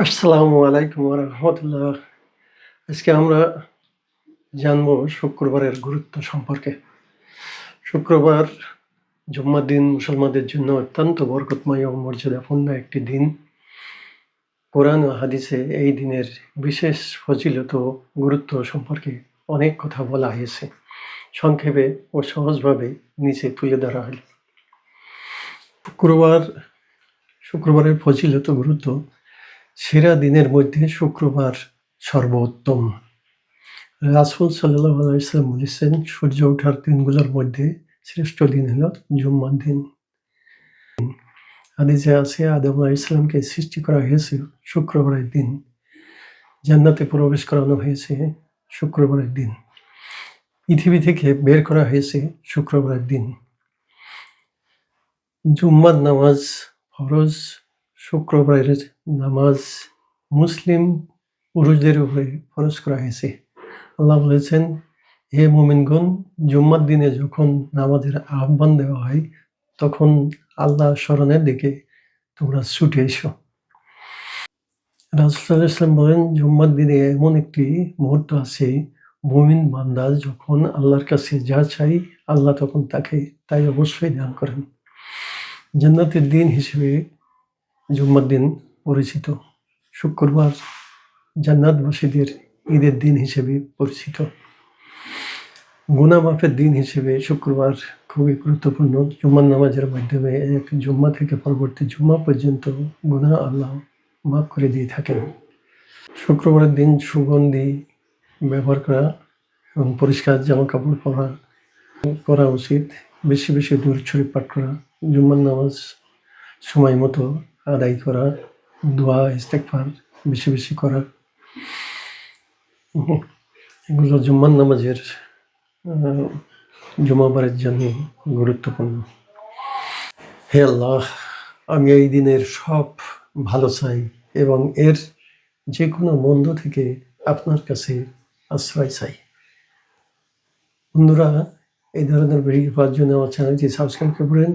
আসসালামু আলাইকুম রহমতুল্লাহ। আজকে আমরা জানব শুক্রবারের গুরুত্ব সম্পর্কে। শুক্রবার জুম্মার দিন মুসলমানদের জন্য অত্যন্ত বরকতময় ও মর্যাদাপূর্ণ একটি দিন। কোরআন হাদিসে এই দিনের বিশেষ ফজিলত গুরুত্ব সম্পর্কে অনেক কথা বলা হয়েছে। সংক্ষেপে ও সহজভাবে নিচে তুলে ধরা হল। শুক্রবার, শুক্রবারের ফজিলত গুরুত্ব সেরা দিনের মধ্যে শুক্রবার সর্বোত্তম। রাসুল আলাইসাল্লাম বলেছেন, সূর্য ওঠার দিনগুলোর মধ্যে শ্রেষ্ঠ দিন হল জুম্মার দিন। হাদিসে আছে, আদম ইসলামকে সৃষ্টি করা হয়েছে শুক্রবারের দিন। জান্নাতে প্রবেশ করানো হয়েছে শুক্রবারের দিন। পৃথিবী থেকে বের করা হয়েছে শুক্রবারের দিন। জুম্মার নামাজ ফরজ শুক্রবারের নামাজ মুসলিম পুরুষদের উপরে ফরজ করা হয়েছে। আল্লাহ বলেছেন, হে মোমিনগণ, জুম্মার দিনে যখন নামাজের আহ্বান দেওয়া হয়, তখন আল্লাহ স্মরণের দিকে তোমরা ছুটে এসো। ইসলাম বলেন, জুম্মার দিনে এমন একটি মুহূর্ত আছে, মুমিন বান্দা যখন আল্লাহর কাছে যা চাই আল্লাহ তখন তাকে তাই অবশ্যই দান করেন। জান্নাতের দিন হিসেবে জুম্মার দিন পরিচিত। শুক্রবার জান্নাতবাসীদের ঈদের দিন হিসেবে পরিচিত। গুনা মাফের দিন হিসেবে শুক্রবার খুবই গুরুত্বপূর্ণ। জুম্মার নামাজের মাধ্যমে এক জুম্মা থেকে পরবর্তী জুম্মা পর্যন্ত গুনা আল্লাহ মাফ করে দিয়ে থাকেন। শুক্রবারের দিন সুগন্ধি ব্যবহার করা এবং পরিষ্কার জামা কাপড় পরা করা উচিত। বেশি বেশি দূর ছড়ি পাঠ করা, জুম্মার নামাজ সময় মতো আদায় করা দোয়া ইস্তেকফার বেশি বেশি করা এগুলো জুম্মান নামাজের জুমাবারের জন্য গুরুত্বপূর্ণ। হে আল্লাহ, আমি এই দিনের সব ভালো চাই এবং এর যে কোনো মন্দ থেকে আপনার কাছে আশ্রয় চাই। বন্ধুরা, এই ধরনের ভিডিও পাওয়ার জন্য আমার চ্যানেলটি সাবস্ক্রাইব করবেন